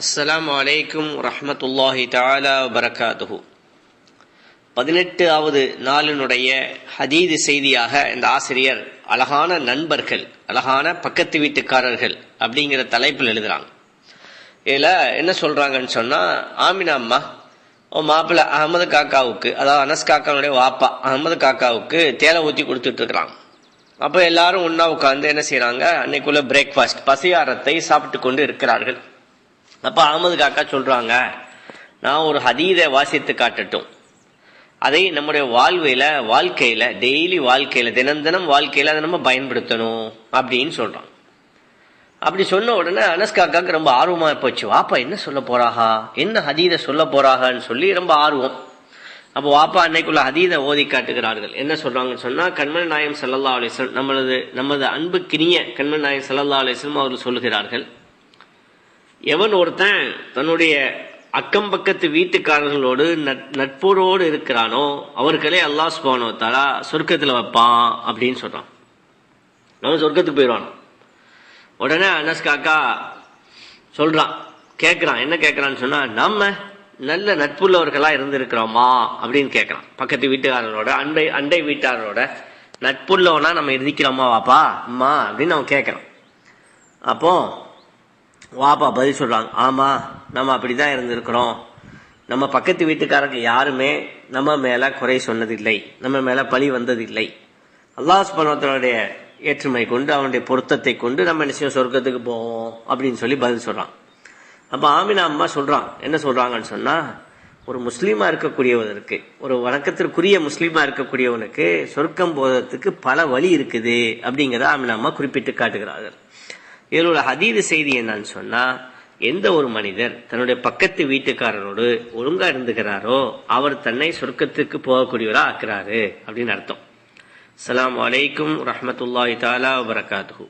அஸ்லாம் அலைக்கும் ரஹமத்துல்லாஹி தாலா வரகாதுஹு பதினெட்டாவது நாளினுடைய ஹதீது செய்தியாக இந்த ஆசிரியர் அழகான நண்பர்கள் அழகான பக்கத்து வீட்டுக்காரர்கள் அப்படிங்கிற தலைப்பில் எழுதுறாங்க. இதில் என்ன சொல்கிறாங்கன்னு சொன்னால் ஆமினா அம்மா உன் மாப்பிள்ளை அகமது காக்காவுக்கு அதாவது அனஸ் காக்காவுடைய வாப்பா அகமது காக்காவுக்கு தேலை ஊற்றி கொடுத்துட்ருக்குறாங்க. அப்போ எல்லாரும் ஒன்றா உட்காந்து என்ன செய்கிறாங்க அன்னைக்குள்ள பிரேக்ஃபாஸ்ட் பசியாரத்தை சாப்பிட்டு கொண்டு இருக்கிறார்கள். அப்ப அகமது காக்கா சொல்றாங்க நான் ஒரு ஹதீதை வாசித்து காட்டட்டும். அதை நம்முடைய வாழ்வையில வாழ்க்கையில டெய்லி வாழ்க்கையில தினம் தினம் வாழ்க்கையில அதை நம்ம பயன்படுத்தணும் அப்படின்னு சொல்கிறான் அப்படி சொன்ன உடனே அனஸ் காக்காக்கு ரொம்ப ஆர்வமா போச்சு. வாப்பா என்ன சொல்ல போறாகா? என்ன ஹதீதை சொல்ல போறாகன்னு சொல்லி ரொம்ப ஆர்வம். அப்போ வாப்பா அன்னைக்குள்ள ஹதீதை ஓதி காட்டுகிறார்கள். என்ன சொல்றாங்கன்னு சொன்னா கண்மணி நாயம் சல்லல்லா அலிஸ்லம் நம்மளது நமது அன்புக்கினிய கண்மணி நாயம் சல்லல்லா அலிஸ்லம் அவர்கள் சொல்லுகிறார்கள். எவன் ஒருத்தன் தன்னுடைய அக்கம் பக்கத்து வீட்டுக்காரர்களோடு நட்போரோடு இருக்கிறானோ அவர்களே அல்லாஹ் சுபானோ தாலா சொர்க்கத்தில் வைப்பான் அப்படின்னு சொல்கிறான் அவன் சொர்க்கத்துக்கு போயிடுவான். உடனே அனஸ் காக்கா சொல்கிறான் கேட்குறான் என்ன கேட்குறான்னு சொன்னால் நம்ம நல்ல நட்புள்ளவர்களாக இருந்திருக்கிறோமா அப்படின்னு கேட்குறான் பக்கத்து வீட்டுக்காரரோட அண்டை அண்டை வீட்டாரோட நட்புள்ளவனா நம்ம இருக்கிறோமா வாப்பா? அம்மா அப்படின்னு அவன் கேட்குறான் அப்போது வாப்பா பதில் சொல்றாங்க. ஆமா நம்ம அப்படிதான் இருந்திருக்கிறோம். நம்ம பக்கத்து வீட்டுக்காரங்க யாருமே நம்ம மேல குறை சொன்னதில்லை. நம்ம மேல பழி வந்ததில்லை. அல்லாஹ் சுபனத்தினுடைய ஏற்றுமை கொண்டு அவனுடைய பொருத்தத்தை கொண்டு நம்ம என்ன செய்வோம்? சொர்க்கத்துக்கு போவோம் அப்படின்னு சொல்லி பதில் சொல்றான். அப்ப ஆமினா அம்மா சொல்றான். என்ன சொல்றாங்கன்னு சொன்னா ஒரு முஸ்லீமா இருக்கக்கூடியவனுக்கு ஒரு வணக்கத்திற்குரிய முஸ்லீமா இருக்கக்கூடியவனுக்கு சொர்க்கம் போவதற்கு பல வழி இருக்குது அப்படிங்கிறத ஆமினா அம்மா குறிப்பிட்டு காட்டுகிறார்கள். இதில் உள்ள ஹதீது செய்தி என்னன்னு சொன்னா எந்த ஒரு மனிதர் தன்னுடைய பக்கத்து வீட்டுக்காரரோடு ஒழுங்கா இருந்துகிறாரோ அவர் தன்னை சொர்க்கத்துக்கு போகக்கூடியவரா ஆக்குறாரு அப்படின்னு அர்த்தம். அஸ்லாம் வலைக்கும் ரஹமத்துல்லாஹி தாலா வரகாத்து